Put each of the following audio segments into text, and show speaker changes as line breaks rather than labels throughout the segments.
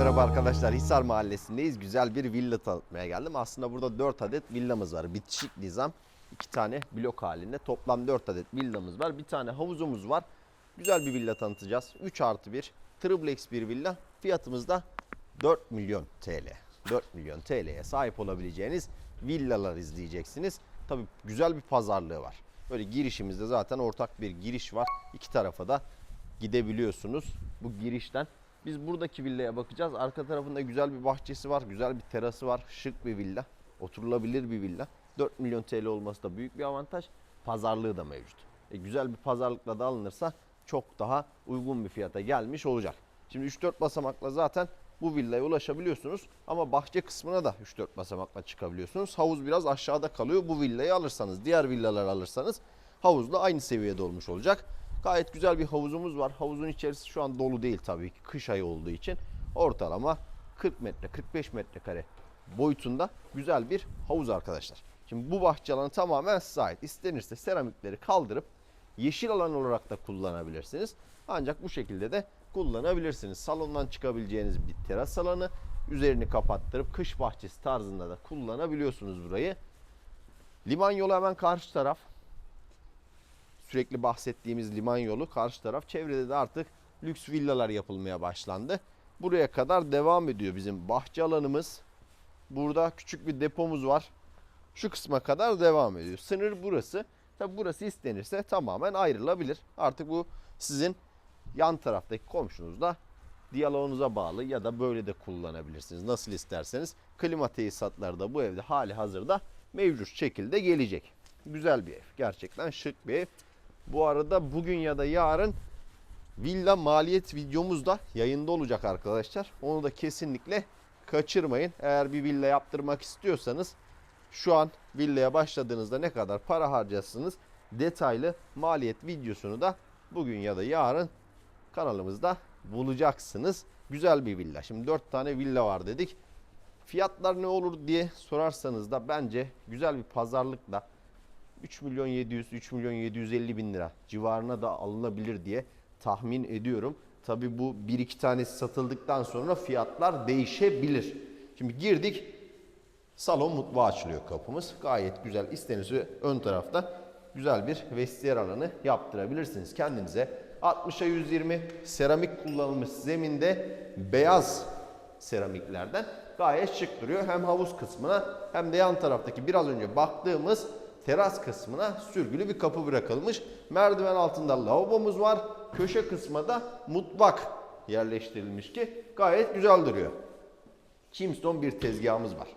merhaba arkadaşlar. Hisar Mahallesi'ndeyiz. Güzel bir villa tanıtmaya geldim. Aslında burada 4 adet villamız var. Bitişik nizam. 2 tane blok halinde. Toplam 4 adet villamız var. Bir tane havuzumuz var. Güzel bir villa tanıtacağız. 3 artı 1. Triplex bir villa. Fiyatımız da 4 milyon TL. 4 milyon TL'ye sahip olabileceğiniz villalar izleyeceksiniz. Tabii güzel bir pazarlığı var. Böyle girişimizde zaten ortak bir giriş var. İki tarafa da gidebiliyorsunuz bu girişten. Biz buradaki villaya bakacağız. Arka tarafında güzel bir bahçesi var, güzel bir terası var. Şık bir villa, oturulabilir bir villa. 4 milyon TL olması da büyük bir avantaj. Pazarlığı da mevcut. E, güzel bir pazarlıkla da alınırsa çok daha uygun bir fiyata gelmiş olacak. Şimdi 3-4 basamakla zaten bu villaya ulaşabiliyorsunuz. Ama bahçe kısmına da 3-4 basamakla çıkabiliyorsunuz. Havuz biraz aşağıda kalıyor. Bu villayı alırsanız, diğer villalar alırsanız havuzla aynı seviyede olmuş olacak. Gayet güzel bir havuzumuz var. Havuzun içerisi şu an dolu değil tabii ki kış ayı olduğu için. Ortalama 40 metre 45 metrekare boyutunda güzel bir havuz arkadaşlar. Şimdi bu bahçe alanı tamamen size ait. İstenirse seramikleri kaldırıp yeşil alan olarak da kullanabilirsiniz. Ancak bu şekilde de kullanabilirsiniz. Salondan çıkabileceğiniz bir teras alanı. Üzerini kapattırıp kış bahçesi tarzında da kullanabiliyorsunuz burayı. Liman yolu hemen karşı taraf sürekli bahsettiğimiz liman yolu karşı taraf. Çevrede de artık lüks villalar yapılmaya başlandı. Buraya kadar devam ediyor bizim bahçe alanımız. Burada küçük bir depomuz var. Şu kısma kadar devam ediyor. Sınır burası. Tabi burası istenirse tamamen ayrılabilir. Artık bu sizin yan taraftaki komşunuzla diyaloğunuza bağlı ya da böyle de kullanabilirsiniz. Nasıl isterseniz. Klima tesisatları da bu evde hali hazırda mevcut şekilde gelecek. Güzel bir ev. Gerçekten şık bir ev. Bu arada bugün ya da yarın villa maliyet videomuz da yayında olacak arkadaşlar. Onu da kesinlikle kaçırmayın. Eğer bir villa yaptırmak istiyorsanız şu an villaya başladığınızda ne kadar para harcarsınız detaylı maliyet videosunu da bugün ya da yarın kanalımızda bulacaksınız. Güzel bir villa. Şimdi 4 tane villa var dedik. Fiyatlar ne olur diye sorarsanız da bence güzel bir pazarlıkla 3 milyon 700, 3 milyon 750 bin lira civarına da alınabilir diye tahmin ediyorum. Tabi bu bir iki tanesi satıldıktan sonra fiyatlar değişebilir. Şimdi girdik salon mutfağı açılıyor kapımız. Gayet güzel istenirse ön tarafta güzel bir vestiyer alanı yaptırabilirsiniz kendinize. 60'a 120 seramik kullanılmış zeminde beyaz seramiklerden gayet şık duruyor. Hem havuz kısmına hem de yan taraftaki biraz önce baktığımız teras kısmına sürgülü bir kapı bırakılmış. Merdiven altında lavabomuz var. Köşe kısmına da mutfak yerleştirilmiş ki gayet güzel duruyor. Chimstone bir tezgahımız var.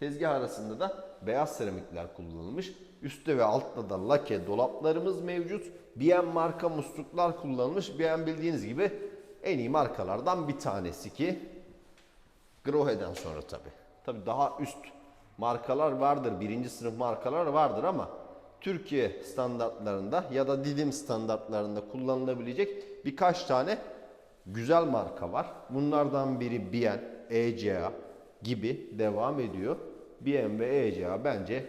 Tezgah arasında da beyaz seramikler kullanılmış. Üstte ve altta da lake dolaplarımız mevcut. BM marka musluklar kullanılmış. BM bildiğiniz gibi en iyi markalardan bir tanesi ki Grohe'den sonra tabi. Tabi daha üst markalar vardır. Birinci sınıf markalar vardır ama Türkiye standartlarında ya da Didim standartlarında kullanılabilecek birkaç tane güzel marka var. Bunlardan biri BN, ECA gibi devam ediyor. BM ve ECA bence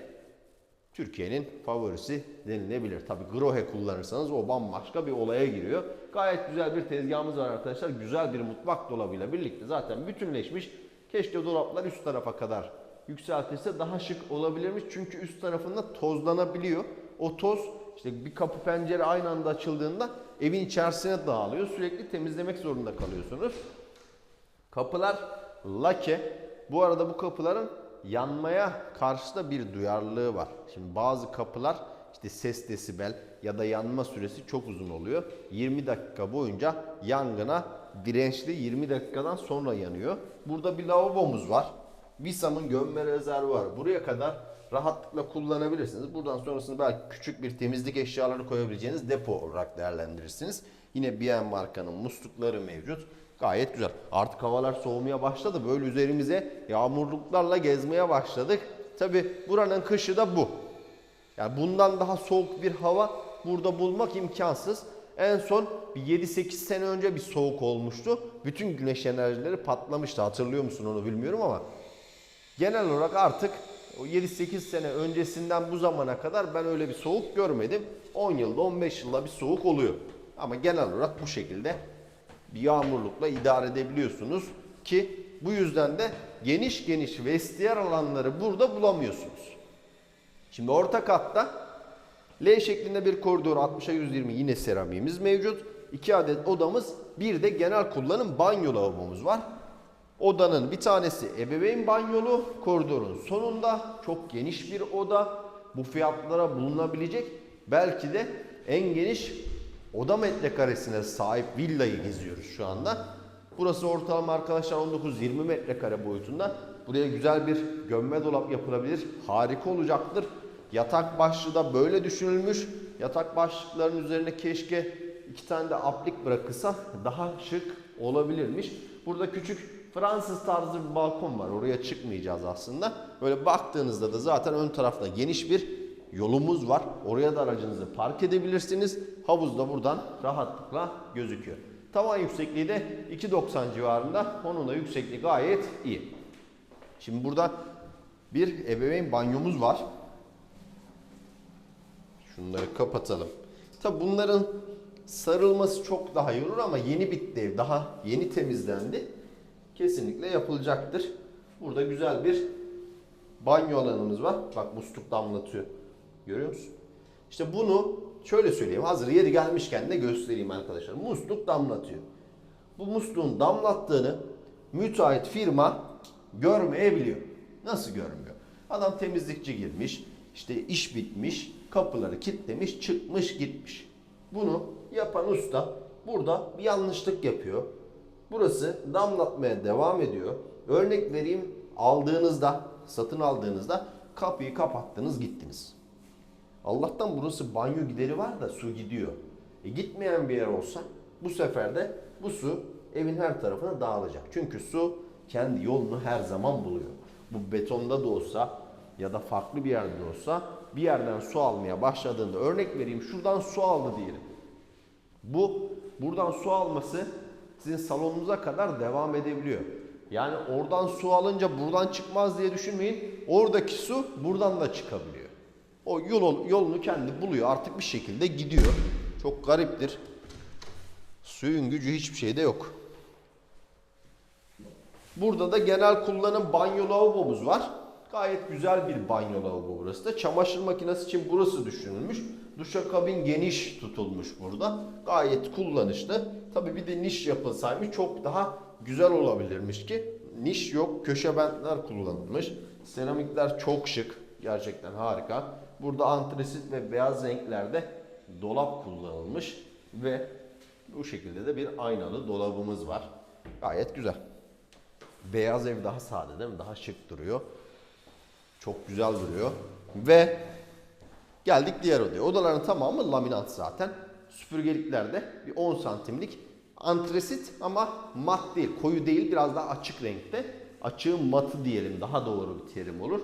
Türkiye'nin favorisi denilebilir. Tabi Grohe kullanırsanız o bambaşka bir olaya giriyor. Gayet güzel bir tezgahımız var arkadaşlar. Güzel bir mutfak dolabıyla birlikte zaten bütünleşmiş. Keşke dolaplar üst tarafa kadar yükseltilse daha şık olabilirmiş. Çünkü üst tarafında tozlanabiliyor. O toz işte bir kapı pencere aynı anda açıldığında evin içerisine dağılıyor. Sürekli temizlemek zorunda kalıyorsunuz. Kapılar lake. Bu arada bu kapıların yanmaya karşı da bir duyarlılığı var. Şimdi bazı kapılar işte ses desibel ya da yanma süresi çok uzun oluyor. 20 dakika boyunca yangına dirençli 20 dakikadan sonra yanıyor. Burada bir lavabomuz var. Visam'ın gömme rezervuarı. Buraya kadar rahatlıkla kullanabilirsiniz. Buradan sonrasını belki küçük bir temizlik eşyaları koyabileceğiniz depo olarak değerlendirirsiniz. Yine BM markanın muslukları mevcut. Gayet güzel. Artık havalar soğumaya başladı. Böyle üzerimize yağmurluklarla gezmeye başladık. Tabi buranın kışı da bu. Yani bundan daha soğuk bir hava burada bulmak imkansız. En son bir 7-8 sene önce bir soğuk olmuştu. Bütün güneş enerjileri patlamıştı. Hatırlıyor musun onu bilmiyorum ama. Genel olarak artık o 7-8 sene öncesinden bu zamana kadar ben öyle bir soğuk görmedim. 10 yılda 15 yılda bir soğuk oluyor. Ama genel olarak bu şekilde bir yağmurlukla idare edebiliyorsunuz. Ki bu yüzden de geniş geniş vestiyer alanları burada bulamıyorsunuz. Şimdi orta katta L şeklinde bir koridor 60'a 120 yine seramiğimiz mevcut. 2 adet odamız bir de genel kullanım banyo lavabomuz var. Odanın bir tanesi ebeveyn banyolu koridorun sonunda çok geniş bir oda. Bu fiyatlara bulunabilecek belki de en geniş oda metrekaresine sahip villayı geziyoruz şu anda. Burası ortalama arkadaşlar 19-20 metrekare boyutunda. Buraya güzel bir gömme dolap yapılabilir. Harika olacaktır. Yatak başlığı da böyle düşünülmüş. Yatak başlıklarının üzerine keşke iki tane de aplik bırakılsa daha şık olabilirmiş. Burada küçük Fransız tarzı bir balkon var. Oraya çıkmayacağız aslında. Böyle baktığınızda da zaten ön tarafta geniş bir yolumuz var. Oraya da aracınızı park edebilirsiniz. Havuz da buradan rahatlıkla gözüküyor. Tavan yüksekliği de 2.90 civarında. Onun da yüksekliği gayet iyi. Şimdi burada bir ebeveyn banyomuz var. Şunları kapatalım. Tabi bunların sarılması çok daha iyi olur ama yeni bitti ev. Daha yeni temizlendi. Kesinlikle yapılacaktır. Burada güzel bir banyo alanımız var. Bak musluk damlatıyor. Görüyor musun? İşte bunu şöyle söyleyeyim. Hazır yeri gelmişken de göstereyim arkadaşlar. Musluk damlatıyor. Bu musluğun damlattığını müteahhit firma görmeyebiliyor. Nasıl görmüyor? Adam temizlikçi girmiş, işte iş bitmiş, kapıları kilitlemiş, çıkmış gitmiş. Bunu yapan usta burada bir yanlışlık yapıyor. Burası damlatmaya devam ediyor. Örnek vereyim aldığınızda, satın aldığınızda kapıyı kapattınız gittiniz. Allah'tan burası banyo gideri var da su gidiyor. E gitmeyen bir yer olsa bu sefer de bu su evin her tarafına dağılacak. Çünkü su kendi yolunu her zaman buluyor. Bu betonda da olsa ya da farklı bir yerde de olsa bir yerden su almaya başladığında örnek vereyim şuradan su aldı diyelim. Bu buradan su alması sizin salonunuza kadar devam edebiliyor. Yani oradan su alınca buradan çıkmaz diye düşünmeyin. Oradaki su buradan da çıkabiliyor. O yol, yolunu kendi buluyor. Artık bir şekilde gidiyor. Çok gariptir. Suyun gücü hiçbir şeyde yok. Burada da genel kullanım banyo lavabomuz var. Gayet güzel bir banyo lavabo burası da. Çamaşır makinesi için burası düşünülmüş. Duşakabin geniş tutulmuş burada. Gayet kullanışlı. Tabii bir de niş yapılsaymış çok daha güzel olabilirmiş ki. Niş yok. Köşe bentler kullanılmış. Seramikler çok şık. Gerçekten harika. Burada antresit ve beyaz renklerde dolap kullanılmış. Ve bu şekilde de bir aynalı dolabımız var. Gayet güzel. Beyaz ev daha sade değil mi? Daha şık duruyor. Çok güzel duruyor. Ve geldik diğer odaya. Odaların tamamı laminat zaten. Süpürgeliklerde bir 10 santimlik antresit ama mat değil, koyu değil biraz daha açık renkte. Açığın matı diyelim daha doğru bir terim olur.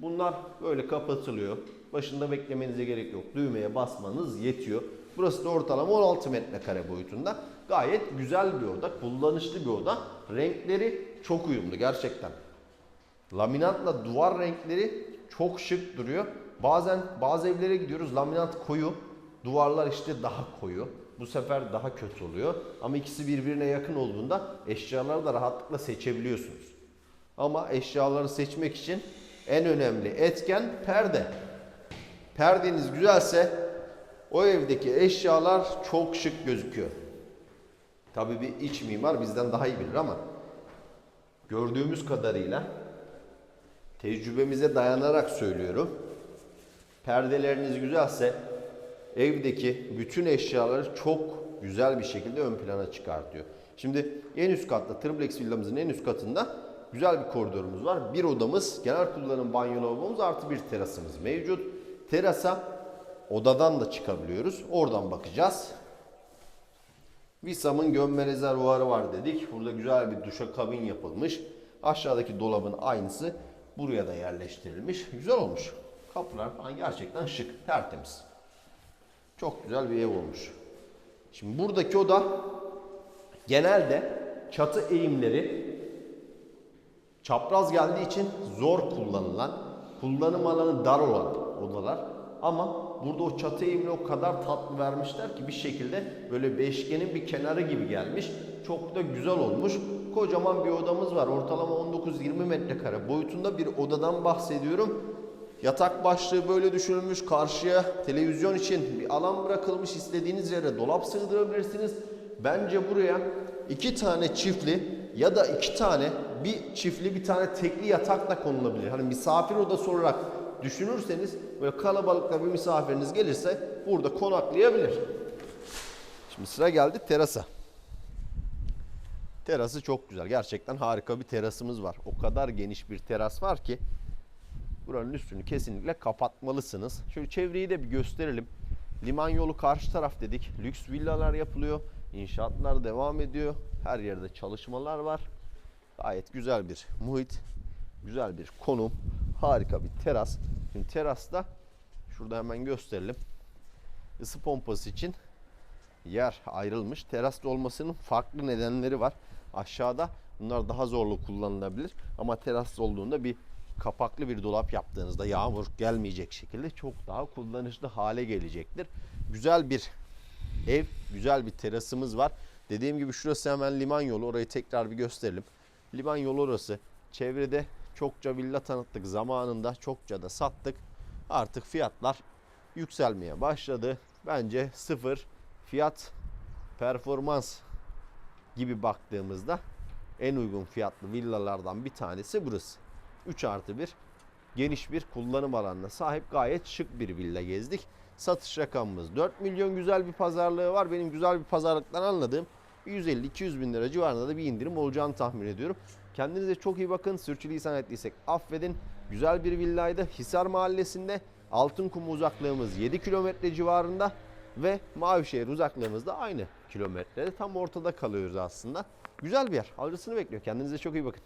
Bunlar böyle kapatılıyor. Başında beklemenize gerek yok. Düğmeye basmanız yetiyor. Burası da ortalama 16 metrekare boyutunda. Gayet güzel bir oda, kullanışlı bir oda. Renkleri çok uyumlu gerçekten. Laminatla duvar renkleri çok şık duruyor. Bazen bazı evlere gidiyoruz laminat koyu, duvarlar işte daha koyu. Bu sefer daha kötü oluyor. Ama ikisi birbirine yakın olduğunda eşyaları da rahatlıkla seçebiliyorsunuz. Ama eşyaları seçmek için en önemli etken perde. Perdeniz güzelse o evdeki eşyalar çok şık gözüküyor. Tabii bir iç mimar bizden daha iyi bilir ama gördüğümüz kadarıyla tecrübemize dayanarak söylüyorum. Perdeleriniz güzelse evdeki bütün eşyaları çok güzel bir şekilde ön plana çıkartıyor. Şimdi en üst katta triplex villamızın en üst katında güzel bir koridorumuz var. Bir odamız, genel kullanım banyo lavabomuz artı bir terasımız mevcut. Terasa odadan da çıkabiliyoruz. Oradan bakacağız. Visam'ın gömme rezervuarı var dedik. Burada güzel bir duşa kabin yapılmış. Aşağıdaki dolabın aynısı buraya da yerleştirilmiş. Güzel olmuş. Kapılar falan gerçekten şık, tertemiz. Çok güzel bir ev olmuş. Şimdi buradaki oda genelde çatı eğimleri çapraz geldiği için zor kullanılan, kullanım alanı dar olan odalar. Ama burada o çatı eğimini o kadar tatlı vermişler ki bir şekilde böyle beşgenin bir kenarı gibi gelmiş. Çok da güzel olmuş. Kocaman bir odamız var. Ortalama 19-20 metrekare boyutunda bir odadan bahsediyorum. Yatak başlığı böyle düşünülmüş. Karşıya televizyon için bir alan bırakılmış. İstediğiniz yere dolap sığdırabilirsiniz. Bence buraya iki tane çiftli ya da iki tane bir çiftli bir tane tekli yatak da konulabilir. Hani misafir odası olarak düşünürseniz böyle kalabalıkta bir misafiriniz gelirse burada konaklayabilir. Şimdi sıra geldi terasa. Terası çok güzel. Gerçekten harika bir terasımız var. O kadar geniş bir teras var ki buranın üstünü kesinlikle kapatmalısınız. Şöyle çevreyi de bir gösterelim. Liman yolu karşı taraf dedik. Lüks villalar yapılıyor. İnşaatlar devam ediyor. Her yerde çalışmalar var. Gayet güzel bir muhit. Güzel bir konum. Harika bir teras. Şimdi terasta şurada hemen gösterelim. Isı pompası için yer ayrılmış. Terasta olmasının farklı nedenleri var. Aşağıda bunlar daha zorlu kullanılabilir. Ama terasta olduğunda bir kapaklı bir dolap yaptığınızda yağmur gelmeyecek şekilde çok daha kullanışlı hale gelecektir. Güzel bir ev, güzel bir terasımız var. Dediğim gibi şurası hemen liman yolu. Orayı tekrar bir gösterelim. Liman yolu orası. Çevrede çokça villa tanıttık zamanında. Çokça da sattık. Artık fiyatlar yükselmeye başladı. Bence sıfır fiyat performans gibi baktığımızda en uygun fiyatlı villalardan bir tanesi burası. 3 artı 1 geniş bir kullanım alanına sahip gayet şık bir villa gezdik. Satış rakamımız 4 milyon güzel bir pazarlığı var. Benim güzel bir pazarlıktan anladığım 150-200 bin lira civarında da bir indirim olacağını tahmin ediyorum. Kendinize çok iyi bakın. Sürçülisan ettiysek affedin. Güzel bir villaydı. Hisar Mahallesi'nde Altınkum uzaklığımız 7 kilometre civarında ve Mavişehir uzaklığımız da aynı kilometrede. Tam ortada kalıyoruz aslında. Güzel bir yer. Alıcısını bekliyor. Kendinize çok iyi bakın.